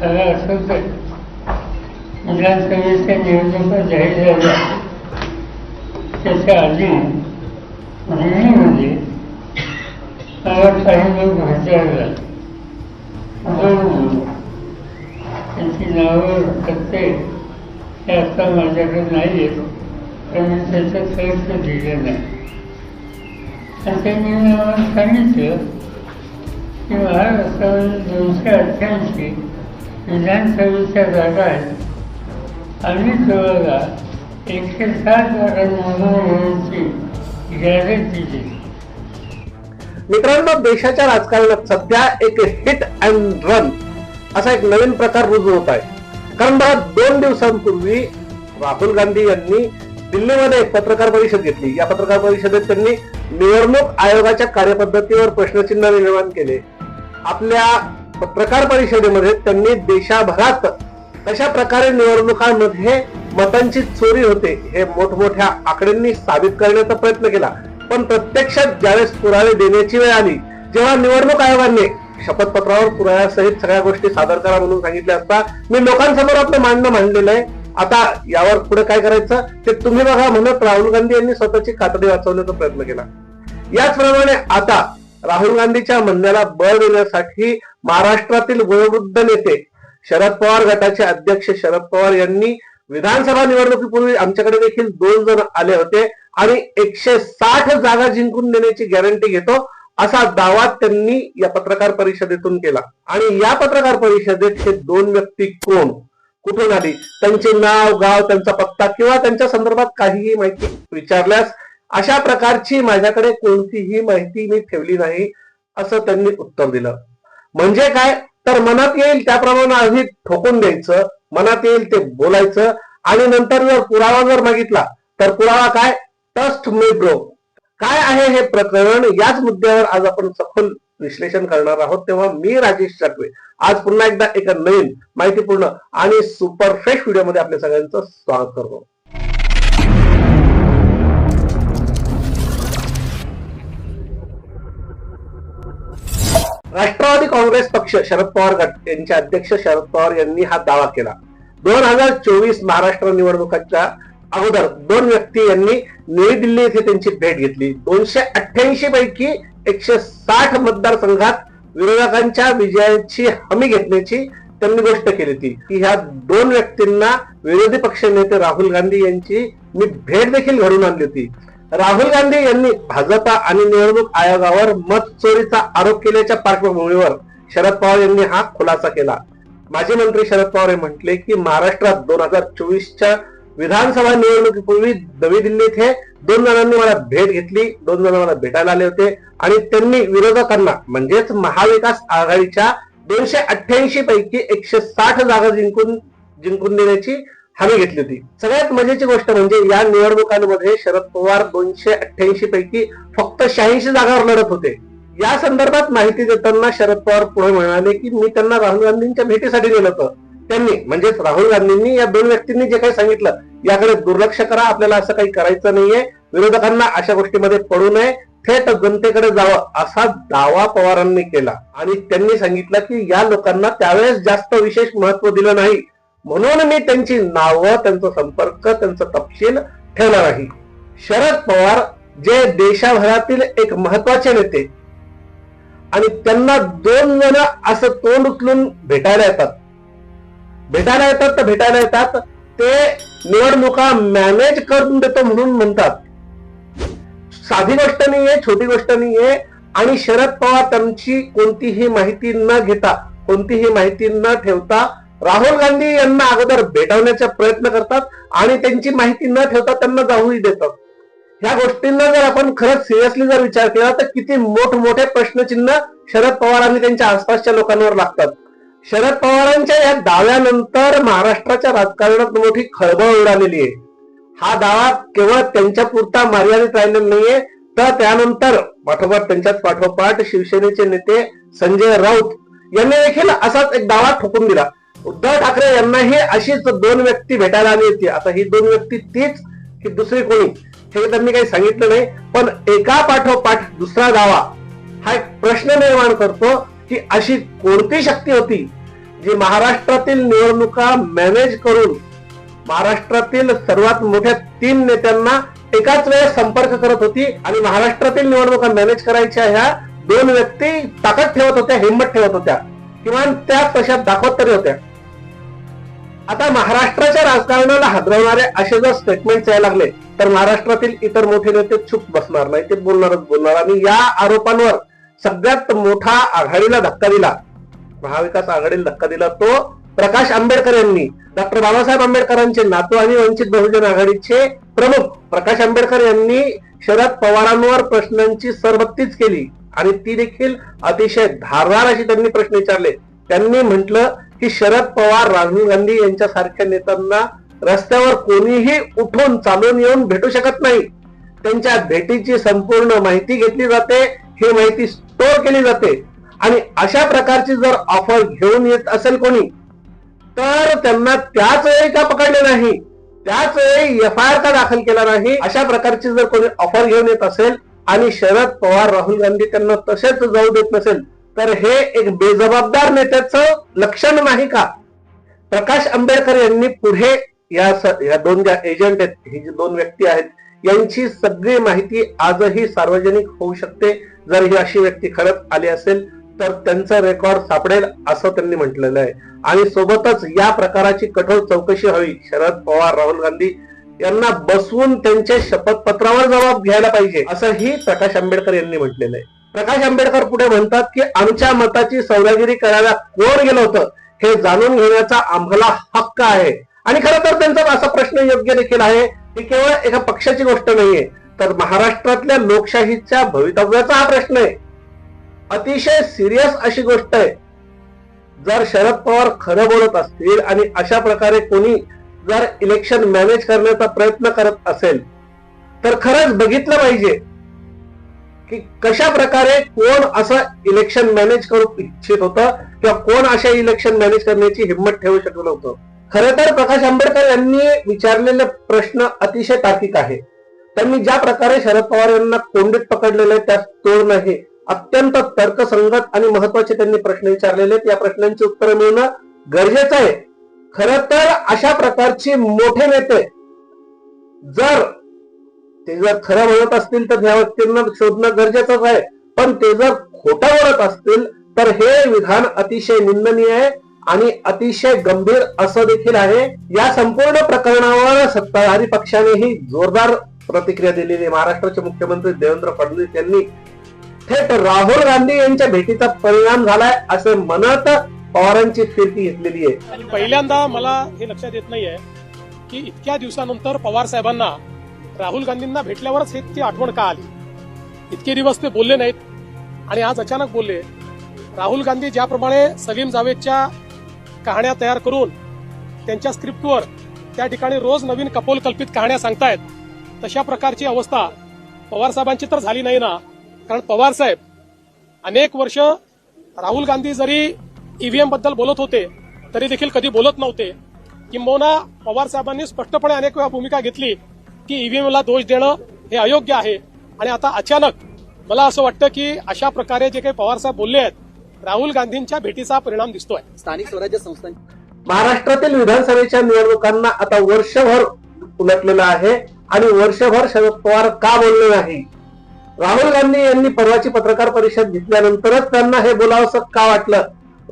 खरं असंच आहे विधानसभेच्या निवडणुका जाहीर झाल्या त्याच्या आधी दिल्लीमध्ये मला काही लोक भेटायला त्यांची नावं पत्ते हे आता माझ्याकडे नाही येत कारण मी त्याचं खर्च दिलं नाही आणि मी मला सांगितलं की महाराष्ट्रामध्ये दोनशे अठ्ठ्याऐंशी विधानसभेच्या जागा आहेत. आणि एकशे सात जागा नोंदवण्याची येण्याची दिली. मित्रांनो देशाच्या राजकारणात सध्या एक हिट अँड रन असा एक नवीन प्रकार रुजू होत आहे. कारण बघा दोन दिवसांपूर्वी राहुल गांधी यांनी दिल्लीमध्ये एक पत्रकार परिषद घेतली. या पत्रकार परिषदेत त्यांनी निवडणूक आयोगाच्या कार्यपद्धतीवर प्रश्नचिन्ह निर्माण केले. आपल्या पत्रकार परिषदेमध्ये त्यांनी देशाभरात कशा प्रकारे निवडणुकांमध्ये मतांची चोरी होते हे मोठमोठ्या आकड्यांनी साबित करण्याचा प्रयत्न केला. पण प्रत्यक्षात ज्यावेळेस पुरावे देण्याची वेळ आली जेव्हा निवडणूक आयोगाने शपथपत्रावर पुराव्यासहित सगळ्या गोष्टी सादर करा म्हणून सांगितल्या असता मी लोकांसमोर आपलं मांडणं मांडलेलं आहे. आता यावर पुढे काय करायचं? ते तुम्ही बघा म्हणत राहुल गांधी यांनी स्वतःची कातडी वाचवण्याचा प्रयत्न केला. याचप्रमाणे आता राहुल गांधीच्या म्हणण्याला बळ देण्यासाठी महाराष्ट्रातील वयोवृद्ध नेते शरद पवार गटाचे अध्यक्ष शरद पवार यांनी विधानसभा निवडणुकीपूर्वी आमच्याकडे देखील दोन जण आले होते आणि एकशे साठ जागा जिंकून देण्याची गॅरंटी घेतो असा दावा त्यांनी या पत्रकार परिषदेतून केला. आणि या पत्रकार परिषदेत हे दोन व्यक्ती कोण? कुठून आली? त्यांचे नाव गाव त्यांचा पत्ता किंवा त्यांच्या संदर्भात काहीही माहिती विचारल्यास अशा प्रकारची माझ्याकडे कोणतीही माहिती मी ठेवली नाही असं त्यांनी उत्तर दिलं. म्हणजे काय? तर मनात येईल त्याप्रमाणे आधी ठोकून द्यायचं मनात येईल ते बोलायचं आणि नंतर जर पुरावा जर मागितला तर पुरावा काय? टस्ट मी ब्रो काय आहे हे प्रकरण? याच मुद्द्यावर आज आपण सखोल विश्लेषण करणार आहोत. तेव्हा मी राजेश चाकवे. आज पुन्हा एकदा एका नवीन माहितीपूर्ण आणि सुपर फ्रेश व्हिडिओमध्ये आपल्या सगळ्यांचं स्वागत करतो. राष्ट्रवादी काँग्रेस पक्ष शरद पवार गट यांचे अध्यक्ष शरद पवार यांनी हा दावा केला. दोन हजार चोवीस महाराष्ट्र निवडणुकांच्या अगोदर दोन व्यक्ती यांनी नवी दिल्ली येथे त्यांची भेट घेतली. दोनशे अठ्ठ्याऐंशी पैकी एकशे साठ मतदारसंघात विरोधकांच्या विजयाची हमी घेतल्याची त्यांनी गोष्ट केली होती. की ह्या दोन व्यक्तींना विरोधी पक्ष नेते राहुल गांधी यांची मी भेट देखील घडून आणली होती. राहुल गांधी यांनी भाजपा आणि निवडणूक आयोगावर मत चोरीचा आरोप केल्याच्या पार्श्वभूमीवर शरद पवार यांनी हा खुलासा केला. माजी मंत्री शरद पवार हे म्हटले की महाराष्ट्रात दोन हजार चोवीसच्या विधानसभा निवडणुकीपूर्वी नवी दिल्लीत हे दोन जणांनी मला भेट घेतली दोन जण मला भेटायला आले होते आणि त्यांनी विरोधकांना म्हणजेच महाविकास आघाडीच्या दोनशे अठ्ठ्याऐंशी पैकी एकशे साठ जागा जिंकून जिंकून देण्याची हमी घेतली होती. सगळ्यात मजेची गोष्ट म्हणजे या निवडणुकांमध्ये शरद पवार दोनशे अठ्ठ्याऐंशी पैकी फक्त शहाऐंशी जागावर लढत होते. या संदर्भात माहिती देताना शरद पवार पुढे म्हणाले की मी त्यांना राहुल गांधींच्या भेटीसाठी नेलं होतं. त्यांनी म्हणजेच राहुल गांधींनी या दोन व्यक्तींनी जे काही सांगितलं याकडे दुर्लक्ष करा आपल्याला असं काही करायचं नाहीये. विरोधकांना अशा गोष्टीमध्ये पडू नये. थेट जनतेकडे जावं असा दावा पवारांनी केला. आणि त्यांनी सांगितलं की या लोकांना त्यावेळेस जास्त विशेष महत्त्व दिलं नाही. म्हणून मी त्यांची नावं त्यांचा संपर्क त्यांचा तपशील ठेवला नाही. शरद पवार जे देशाभरातील एक महत्त्वाचे नेते आणि त्यांना दोन जण असं तोंड उचलून भेटायला येतात. भेटायला येतात तर भेटायला येतात. ते निवडणुका मॅनेज करून देतो म्हणून म्हणतात. साधी गोष्ट नाहीये छोटी गोष्ट नाहीये. आणि शरद पवार त्यांची कोणतीही माहिती न घेता कोणतीही माहिती न ठेवता राहुल गांधी यांना अगोदर भेटवण्याचा प्रयत्न करतात आणि त्यांची माहिती न ठेवता त्यांना जाऊही देतात. ह्या गोष्टींना जर आपण खरंच सिरियसली जर विचार केला तर किती मोठमोठे प्रश्नचिन्ह शरद पवार आणि त्यांच्या आसपासच्या लोकांवर लागतात. शरद पवारांच्या या दाव्यानंतर महाराष्ट्राच्या राजकारणात मोठी खळबळ उडालेली आहे. हा दावा केवळ त्यांच्या पुरता मर्यादित राहिलेला नाहीये तर त्यानंतर पाठोपाठ त्यांच्याच पाठोपाठ शिवसेनेचे नेते संजय राऊत यांनी देखील असाच एक दावा ठोकून दिला. उद्धव ठाकरे यांनाही अशीच दोन व्यक्ती भेटायला आली होती. आता ही दोन व्यक्ती तीच की दुसरी कोणी? हे त्यांनी काही सांगितलं नाही. पण एका पाठोपाठ दुसरा दावा हा एक प्रश्न निर्माण करतो की अशी कोणती शक्ती होती जी महाराष्ट्रातील निवडणुका मॅनेज करून महाराष्ट्रातील सर्वात मोठ्या तीन नेत्यांना एकाच वेळेस संपर्क करत होती आणि महाराष्ट्रातील निवडणुका मॅनेज करायच्या ह्या दोन व्यक्ती ताकद ठेवत होत्या हिंमत ठेवत होत्या. किमान त्या तशा दाखवत तरी होत्या. आता महाराष्ट्राच्या राजकारणाला हादरवणारे असे जर स्टेटमेंट यायला लागले तर महाराष्ट्रातील इतर मोठे नेते चूप बसणार नाही. ते बोलणारच बोलणार. आणि या आरोपांवर सगळ्यात मोठा आघाडीला धक्का दिला महाविकास आघाडीला धक्का दिला तो प्रकाश आंबेडकर यांनी. डॉक्टर बाबासाहेब आंबेडकरांचे नातू आणि वंचित बहुजन आघाडीचे प्रमुख प्रकाश आंबेडकर यांनी शरद पवारांवर प्रश्नांची सरबत्तीच केली. आणि ती देखील अतिशय धारदार अशी त्यांनी प्रश्न विचारले. त्यांनी म्हटलं की शरद पवार राहुल गांधी यांच्यासारख्या नेत्यांना रस्त्यावर कोणीही उठून चालून येऊन भेटू शकत नाही. त्यांच्या भेटीची संपूर्ण माहिती घेतली जाते ही माहिती स्टोअर केली जाते. आणि अशा प्रकारची जर ऑफर घेऊन येत असेल कोणी तर त्यांना त्याच वेळी का पकडले नाही? त्याच वेळी एफ आय आर का दाखल केला नाही? अशा प्रकारची जर कोणी ऑफर घेऊन येत असेल आणि शरद पवार राहुल गांधी त्यांना तसेच जाऊ देत नसेल तर हे एक बेजबाबदार नेत्याचं लक्षण नाही का? प्रकाश आंबेडकर यांनी पुढे या या दोन ज्या एजंट आहेत ही जी दोन व्यक्ती आहेत यांची सगळी माहिती आजही सार्वजनिक होऊ शकते. जर ही अशी व्यक्ती खरंच आली असेल तर त्यांचा रेकॉर्ड सापडेल असं त्यांनी म्हटलेलं आहे. आणि सोबतच या प्रकाराची कठोर चौकशी हवी. शरद पवार राहुल गांधी यांना बसवून त्यांच्या शपथपत्रावर जबाब घ्यायला पाहिजे असंही प्रकाश आंबेडकर यांनी म्हटलेलं आहे. प्रकाश आंबेडकर पुढे म्हणतात की आमच्या मताची सौदागिरी करायला कोण गेलं होतं हे जाणून घेण्याचा आम्हाला हक्क आहे. आणि खरं तर त्यांचा असा प्रश्न योग्य देखील आहे की केवळ एका पक्षाची गोष्ट नाहीये तर महाराष्ट्रातल्या लोकशाहीच्या भवितव्याचा हा प्रश्न आहे. अतिशय सिरियस अशी गोष्ट आहे. जर शरद पवार खरं बोलत असतील आणि अशा प्रकारे कोणी जर इलेक्शन मॅनेज करण्याचा प्रयत्न करत असेल तर खरंच बघितलं पाहिजे. की कशा प्रकारे कोण असं इलेक्शन मॅनेज करू इच्छित होतं किंवा कोण अशा इलेक्शन मॅनेज करण्याची हिंमत ठेवू शकलं होतं खरं तर प्रकाश आंबेडकर यांनी विचारलेले प्रश्न अतिशय तार्किक आहे. त्यांनी ज्या प्रकारे शरद पवार यांना कोंडीत पकडलेलं आहे, त्यास तोड नाही अत्यंत तर्कसंगत आणि महत्त्वाचे त्यांनी प्रश्न विचारलेले आहेत. या प्रश्नांची उत्तरं मिळणं गरजेचं आहे. खरं तर अशा प्रकारची मोठे नेते जर ते जर खरं म्हणत असतील तर ह्या व्यक्तींना शोधणं गरजेचंच आहे. पण ते जर खोटं बोलत असतील तर हे विधान अतिशय निंदनीय आहे आणि अतिशय गंभीर असं देखील आहे. या संपूर्ण प्रकरणावर सत्ताधारी पक्षानेही जोरदार प्रतिक्रिया दिलेली आहे. महाराष्ट्राचे मुख्यमंत्री देवेंद्र फडणवीस यांनी थेट राहुल गांधी यांच्या भेटीचा परिणाम झालाय असे म्हणत पवारांची फिरती घेतलेली आहे. आणि पहिल्यांदा मला हे लक्षात येत नाहीये की इतक्या दिवसानंतर पवार साहेबांना राहुल गांधींना भेटल्यावरच हे ती आठवण का आली? इतके दिवस ते बोलले नाहीत. आणि आज अचानक बोलले राहुल गांधी ज्याप्रमाणे सलीम जावेदच्या कहाण्या तयार करून त्यांच्या स्क्रिप्टवर त्या ठिकाणी रोज नवीन कपोलकल्पित कहाण्या सांगतायत तशा प्रकारची अवस्था पवार साहेबांची तर झाली नाही ना? कारण पवार साहेब अनेक वर्ष राहुल गांधी जरी ईव्हीएमबद्दल बोलत होते तरी देखील कधी बोलत नव्हते. किंबहुना पवार साहेबांनी स्पष्टपणे अनेक वेळा भूमिका घेतली. की ईव्हीएमला दोष देणं हे अयोग्य आहे. आणि आता अचानक मला असं वाटतं की अशा प्रकारे जे काही पवार साहेब बोलले आहेत राहुल गांधींच्या भेटीचा परिणाम दिसतोय. स्थानिक स्वराज्य संस्थां महाराष्ट्रातील विधानसभेच्या निवडणुकांना आता वर्षभर उलटलेलं आहे आणि वर्षभर शरद पवार का बोलले नाही? राहुल गांधी यांनी परवाची पत्रकार परिषद घेतल्यानंतरच त्यांना हे बोलावंसं का वाटलं?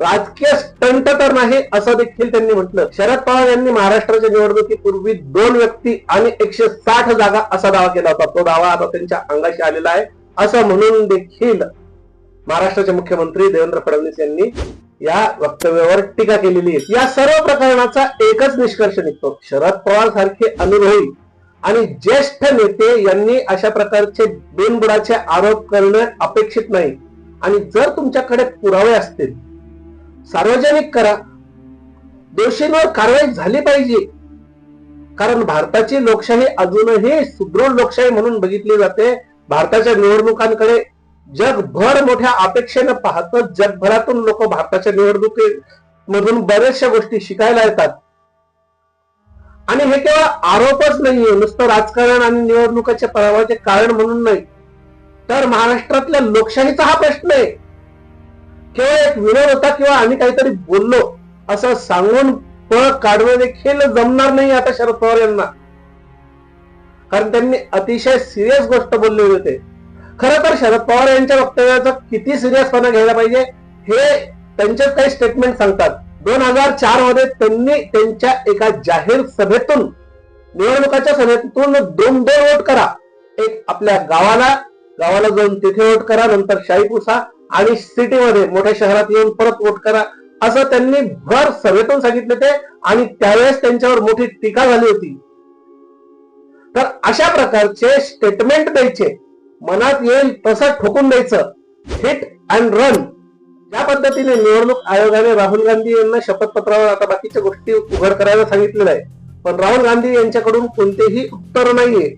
राजकीय स्टंट तर नाही असं देखील त्यांनी म्हटलं. शरद पवार यांनी महाराष्ट्राच्या निवडणुकीपूर्वी दोन व्यक्ती आणि एकशे साठ जागा असा दावा केला होता. तो दावा आता त्यांच्या अंगाशी आलेला आहे. असं म्हणून देखील महाराष्ट्राचे मुख्यमंत्री देवेंद्र फडणवीस यांनी या वक्तव्यावर टीका केलेली आहे. या सर्व प्रकरणाचा एकच निष्कर्ष निघतो. शरद पवार सारखे अनुभवी आणि ज्येष्ठ नेते यांनी अशा प्रकारचे बिनबुडाचे आरोप करणे अपेक्षित नाही. आणि जर तुमच्याकडे पुरावे असतील सार्वजनिक करा. दोषींवर कारवाई झाली पाहिजे. कारण भारताची लोकशाही अजूनही सुदृढ लोकशाही म्हणून बघितली जाते. भारताच्या निवडणुकांकडे जगभर मोठ्या अपेक्षेनं पाहतं. जगभरातून लोक भारताच्या निवडणुकीमधून बऱ्याचशा गोष्टी शिकायला येतात. आणि हे केवळ आरोपच नाहीये. नुसतं राजकारण आणि निवडणुकाच्या पराभवाचे कारण म्हणून नाही. तर महाराष्ट्रातल्या लोकशाहीचा हा प्रश्न आहे. केवळ एक विनोद होता किंवा आम्ही काहीतरी बोललो असं सांगून पळ काढणं देखील जमणार नाही आता शरद पवार यांना. कारण त्यांनी अतिशय सिरियस गोष्ट बोललेली होते. खरं तर शरद पवार यांच्या वक्तव्याचा किती सिरियसपणा घ्यायला पाहिजे हे त्यांचेच काही स्टेटमेंट सांगतात. दोन हजार चारमध्ये त्यांनी त्यांच्या एका जाहीर सभेतून निवडणुकाच्या सभेतून दोन दोन वोट करा. एक आपल्या गावाला गावाला जाऊन तिथे वोट करा नंतर शाही पुसा आणि सिटीमध्ये मोठ्या शहरात येऊन परत वोट करा असं त्यांनी भर सभेतून सांगितले ते. आणि त्यावेळेस त्यांच्यावर मोठी टीका झाली होती. तर अशा प्रकारचे स्टेटमेंट द्यायचे. मनात येईल तसं ठोकून द्यायचं. हिट अँड रन ज्या पद्धतीने निवडणूक आयोगाने राहुल गांधी यांना शपथपत्रावर आता बाकीच्या गोष्टी उघड करायला सांगितलेलं आहे. पण राहुल गांधी यांच्याकडून कोणतेही उत्तर नाहीये.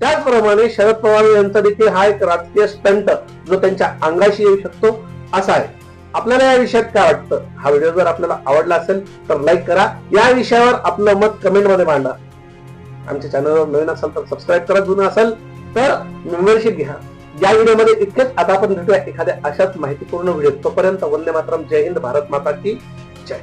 त्याचप्रमाणे शरद पवार यांचा देखील हा एक राजकीय स्टंट जो त्यांच्या अंगाशी येऊ शकतो असा आहे. आपल्याला या विषयात काय वाटतं? हा व्हिडिओ जर आपल्याला आवडला असेल तर लाईक करा. या विषयावर आपलं मत कमेंटमध्ये मांडा. आमच्या चॅनलवर नवीन असाल तर सबस्क्राईब करा. जुनं असेल तर मेंबरशिप घ्या. या व्हिडिओमध्ये इतकेच. आता आपण भेटूया एखाद्या अशाच माहितीपूर्ण व्हिडिओ तोपर्यंत वंदे मातरम. जय हिंद. भारत माता की जय.